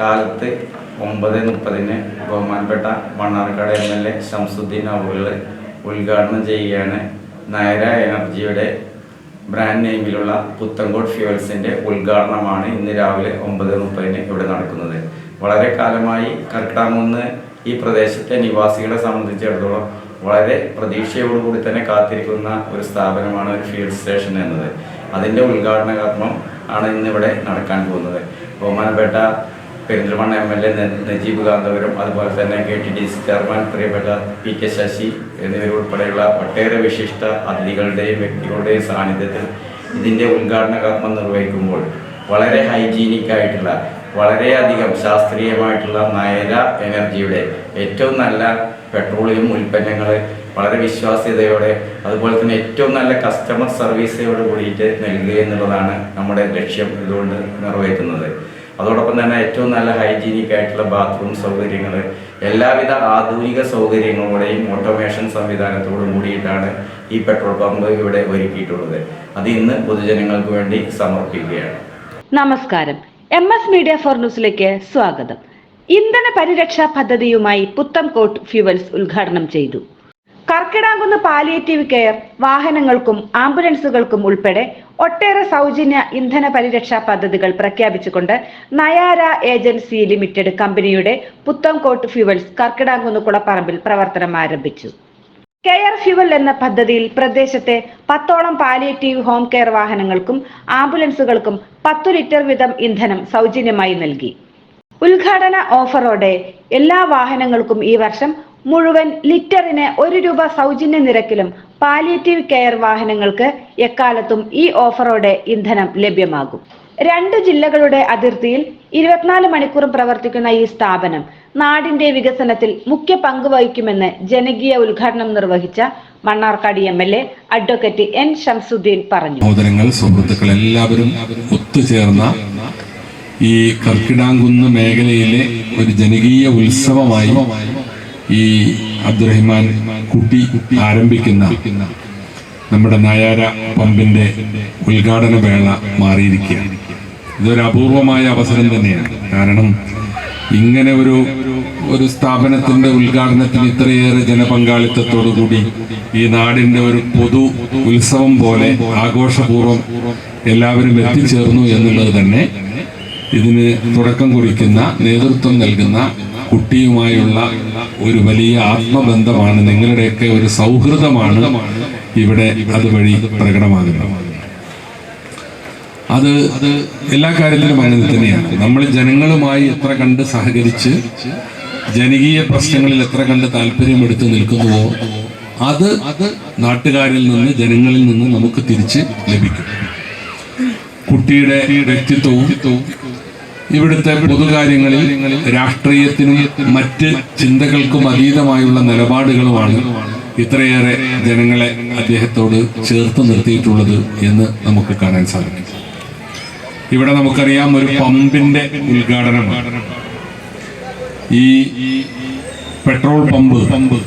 കാലത്ത് ഒമ്പത് മുപ്പതിന് ബഹുമാനപ്പെട്ട Mannarkkad M L A Shamsudheen അവറുകൾ ഉദ്ഘാടനം ചെയ്യുകയാണ്. നയര എനർജിയുടെ ബ്രാൻഡ് നെയിമിലുള്ള പുത്തൻകോട്ട് ഫ്യൂവൽസിന്റെ ഉദ്ഘാടനമാണ് ഇന്ന് രാവിലെ ഒമ്പത് മുപ്പതിന് ഇവിടെ നടക്കുന്നത്. വളരെ കാലമായി കർക്കിടാമെന്ന് ഈ പ്രദേശത്തെ നിവാസികളെ സംബന്ധിച്ചിടത്തോളം വളരെ പ്രതീക്ഷയോടുകൂടി തന്നെ കാത്തിരിക്കുന്ന ഒരു സ്ഥാപനമാണ് ഒരു ഫീൽഡ് സ്റ്റേഷൻ എന്നത്. അതിന്റെ ഉദ്ഘാടന കർമ്മം ആണ് ഇന്നിവിടെ നടക്കാൻ പോകുന്നത്. ബഹുമാനപ്പെട്ട Perinthalmanna M L A Najeeb Kanthapuram അതുപോലെ തന്നെ K T D C chairman പ്രിയപ്പെട്ട പി കെ ശശി എന്നിവരുൾപ്പെടെയുള്ള ഒട്ടേറെ വിശിഷ്ട അതിഥികളുടെയും വ്യക്തികളുടെയും സാന്നിധ്യത്തിൽ ഇതിന്റെ ഉദ്ഘാടന കർമ്മം നിർവഹിക്കുമ്പോൾ വളരെ ഹൈജീനിക് ആയിട്ടുള്ള വളരെയധികം ശാസ്ത്രീയമായിട്ടുള്ള നയര എനർജിയുടെ ഏറ്റവും നല്ല പെട്രോളിയം ഉൽപ്പന്നങ്ങൾ വളരെ വിശ്വാസ്യതയോടെ അതുപോലെ തന്നെ ഏറ്റവും നല്ല കസ്റ്റമർ സർവീസോട് കൂടിയിട്ട് നൽകുക എന്നുള്ളതാണ് നമ്മുടെ ലക്ഷ്യം ഇതുകൊണ്ട് നിറവേറ്റുന്നത്. അതോടൊപ്പം തന്നെ ഏറ്റവും നല്ല ഹൈജീനിക് ആയിട്ടുള്ള ബാത്റൂം സൗകര്യങ്ങൾ എല്ലാവിധ ആധുനിക സൗകര്യങ്ങളോടെയും ഓട്ടോമേഷൻ സംവിധാനത്തോടും കൂടിയിട്ടാണ് ഈ പെട്രോൾ പമ്പ് ഇവിടെ ഒരുക്കിയിട്ടുള്ളത്. അത് ഇന്ന് പൊതുജനങ്ങൾക്ക് വേണ്ടി സമർപ്പിക്കുകയാണ്. നമസ്കാരം. എം എസ് മീഡിയ ഫോർ ന്യൂസിലേക്ക് സ്വാഗതം. ഇന്ധന പരിരക്ഷാ പദ്ധതിയുമായി പുത്തംകോട്ട് ഫ്യൂവൽസ് ഉദ്ഘാടനം ചെയ്തു. കർക്കിടാകുന്ന പാലിയേറ്റീവ് കെയർ വാഹനങ്ങൾക്കും ആംബുലൻസുകൾക്കും ഉൾപ്പെടെ ഒട്ടേറെ സൗജന്യ ഇന്ധന പരിരക്ഷാ പദ്ധതികൾ പ്രഖ്യാപിച്ചുകൊണ്ട് നയാര ഏജൻസി ലിമിറ്റഡ് കമ്പനിയുടെ പുത്തംകോട്ട് ഫ്യൂവൽസ് കർക്കിടാകുന്ന് കുളപ്പറമ്പിൽ പ്രവർത്തനം ആരംഭിച്ചു. കെയർ ഫ്യൂവൽ എന്ന പദ്ധതിയിൽ പ്രദേശത്തെ പത്തോളം പാലിയേറ്റീവ് ഹോം കെയർ വാഹനങ്ങൾക്കും ആംബുലൻസുകൾക്കും പത്തു ലിറ്റർ വീതം ഇന്ധനം സൗജന്യമായി നൽകി. ഉദ്ഘാടന ഓഫറോടെ എല്ലാ വാഹനങ്ങൾക്കും ഈ വർഷം മുഴുവൻ ലിറ്ററിന് ഒരു രൂപ സൗജന്യ നിരക്കിലും പാലിയേറ്റീവ് കെയർ വാഹനങ്ങൾക്ക് എക്കാലത്തും ഈ ഓഫറോടെ ഇന്ധനം ലഭ്യമാകും. രണ്ട് ജില്ലകളുടെ അതിർത്തിയിൽ ഇരുപത്തിനാല് മണിക്കൂറും പ്രവർത്തിക്കുന്ന ഈ സ്ഥാപനം നാടിന്റെ വികസനത്തിൽ മുഖ്യ പങ്ക് വഹിക്കുമെന്ന് ജനകീയ ഉദ്ഘാടനം നിർവഹിച്ച മണ്ണാർക്കാടി M L A advocate N Shamsudheen പറഞ്ഞു. സഹോദരങ്ങൾ സുഹൃത്തുക്കൾ എല്ലാവരും ഒത്തുചേർന്ന ഈ കർക്കിടാങ്കുന്ന് മേഖലയിലെ ഒരു ജനകീയ ഉത്സവമായി ഈ അബ്ദുറഹിമാൻ കുട്ടി ആരംഭിക്കുന്ന നമ്മുടെ നായാര പമ്പിന്റെ ഉദ്ഘാടന വേള മാറിയിരിക്കുകയാണ്. ഇതൊരു അപൂർവമായ അവസരം തന്നെയാണ്. കാരണം ഇങ്ങനെ ഒരു ഒരു സ്ഥാപനത്തിന്റെ ഉദ്ഘാടനത്തിന് ഇത്രയേറെ ജനപങ്കാളിത്തത്തോടു കൂടി ഈ നാടിന്റെ ഒരു പൊതു ഉത്സവം പോലെ ആഘോഷപൂർവം എല്ലാവരും എത്തിച്ചേർന്നു എന്നുള്ളത് തന്നെ ഇതിന് തുടക്കം കുറിക്കുന്ന നേതൃത്വം നൽകുന്ന കുട്ടിയുമായുള്ള ഒരു വലിയ ആത്മബന്ധമാണ് നിങ്ങളുടെയൊക്കെ ഒരു സൗഹൃദമാണ് ഇവിടെ അതുവഴി പ്രകടമാകുന്നത്. അത് അത് എല്ലാ കാര്യത്തിലും അങ്ങനെ തന്നെയാണ്. നമ്മൾ ജനങ്ങളുമായി എത്ര കണ്ട് സഹകരിച്ച് ജനകീയ പ്രശ്നങ്ങളിൽ എത്ര കണ്ട് താല്പര്യമെടുത്ത് നിൽക്കുന്നുവോ അത് അത് നാട്ടുകാരിൽ നിന്ന് ജനങ്ങളിൽ നിന്ന് നമുക്ക് തിരിച്ച് ലഭിക്കും. കുട്ടിയുടെ വ്യക്തിത്വവും ഇവിടുത്തെ പൊതുകാര്യങ്ങളിൽ രാഷ്ട്രീയത്തിനും മറ്റ് ചിന്തകൾക്കും അതീതമായുള്ള നിലപാടുകളുമാണ് ഇത്രയേറെ ജനങ്ങളെ അദ്ദേഹത്തോട് ചേർത്ത് നിർത്തിയിട്ടുള്ളത് എന്ന് നമുക്ക് കാണാൻ സാധിക്കും. ഇവിടെ നമുക്കറിയാം ഒരു പമ്പിന്റെ ഉദ്ഘാടനമാണ്. ഈ പെട്രോൾ പമ്പ് പമ്പ്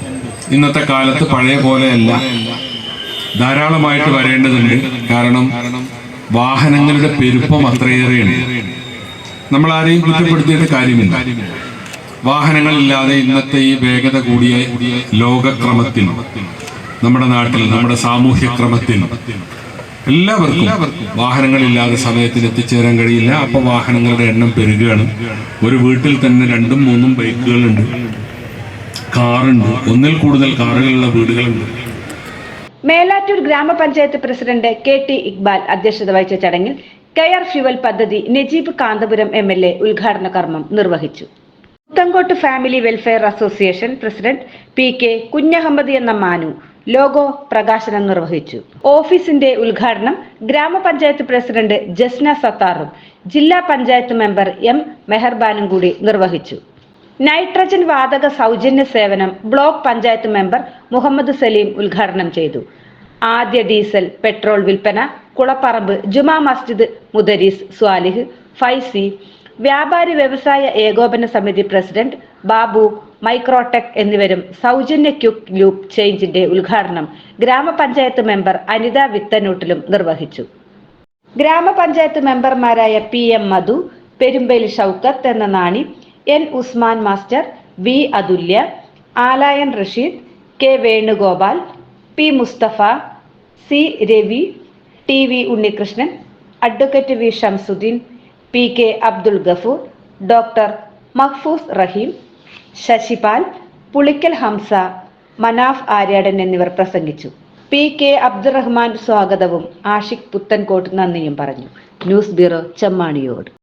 ഇന്നത്തെ കാലത്ത് പഴയ പോലെയല്ല. ധാരാളമായിട്ട് വരേണ്ടതുണ്ട്. കാരണം വാഹനങ്ങളുടെ പെരുപ്പം അത്രയേറെയാണ്. നമ്മൾ ആരെയും കുറ്റപ്പെടുത്തിയിട്ട് കാര്യമില്ല. വാഹനങ്ങളില്ലാതെ ഇന്നത്തെ ഈ വേഗത കൂടിയ ലോകക്രമത്തിൽ നമ്മുടെ നാട്ടിൽ നമ്മുടെ സാമൂഹ്യ ക്രമത്തിൽ എല്ലാവർക്കും വാഹനങ്ങളില്ലാതെ സമയത്തിന് എത്തിച്ചേരാൻ കഴിയില്ല. അപ്പൊ വാഹനങ്ങളുടെ എണ്ണം പെരുകയാണ് ഒരു വീട്ടിൽ തന്നെ രണ്ടും മൂന്നും ബൈക്കുകളുണ്ട്. കാറുണ്ട്. ഒന്നിൽ കൂടുതൽ കാറുകളുള്ള വീടുകളുണ്ട്. മേലാറ്റൂർ ഗ്രാമപഞ്ചായത്ത് പ്രസിഡന്റ് കെ ടി ഇക്ബാൽ അധ്യക്ഷത വഹിച്ച ചടങ്ങിൽ കെയർ ഫ്യുവൽ പദ്ധതി Najeeb Kanthapuram M L A ഉദ്ഘാടന കർമ്മം നിർവഹിച്ചു. Puthankott family welfare association president P K Kunjahammed എന്ന മാനു ലോഗോ പ്രകാശനം നിർവഹിച്ചു. ഓഫീസിന്റെ ഉദ്ഘാടനം ഗ്രാമപഞ്ചായത്ത് പ്രസിഡന്റ് ജസ്ന സത്താറും ജില്ലാ പഞ്ചായത്ത് മെമ്പർ എം മെഹർബാനും കൂടി നിർവഹിച്ചു. നൈട്രജൻ വാതക സൗജന്യ സേവനം ബ്ലോക്ക് പഞ്ചായത്ത് മെമ്പർ മുഹമ്മദ് സലീം ഉദ്ഘാടനം ചെയ്തു. ആദ്യ ഡീസൽ പെട്രോൾ വിൽപ്പന കുളപ്പറമ്പ് ജുമാ മസ്ജിദ് മുദരീസ് സ്വാലിഹ് ഫൈസി വ്യാപാരി വ്യവസായ ഏകോപന സമിതി പ്രസിഡന്റ് ബാബു മൈക്രോടെക് എന്നിവരും സൗജന്യ ക്യുക്ക് ലൂപ്പ് ചേഞ്ചിന്റെ ഉദ്ഘാടനം ഗ്രാമപഞ്ചായത്ത് മെമ്പർ അനിത വിത്തനൂട്ടിലും നിർവഹിച്ചു. ഗ്രാമപഞ്ചായത്ത് മെമ്പർമാരായ പി എം മധു പെരുമ്പലി ഷൗക്കത്ത് എന്ന Nani N Usman master V Athulya Alayan Rasheed K Venugopal P Musthafa C Ravi T V Unnikrishnan advocate V Shamsudheen P K Abdul Gafoor doctor Mahfooz Raheem Sasipal Pulikkal Hamsa Manaf Aryadan എന്നിവർ പ്രസംഗിച്ചു. P K Abdurahman സ്വാഗതവും ആഷിഖ് പുത്തൻകോട്ട് നന്ദിയും പറഞ്ഞു. News bureau Chemmaniyode.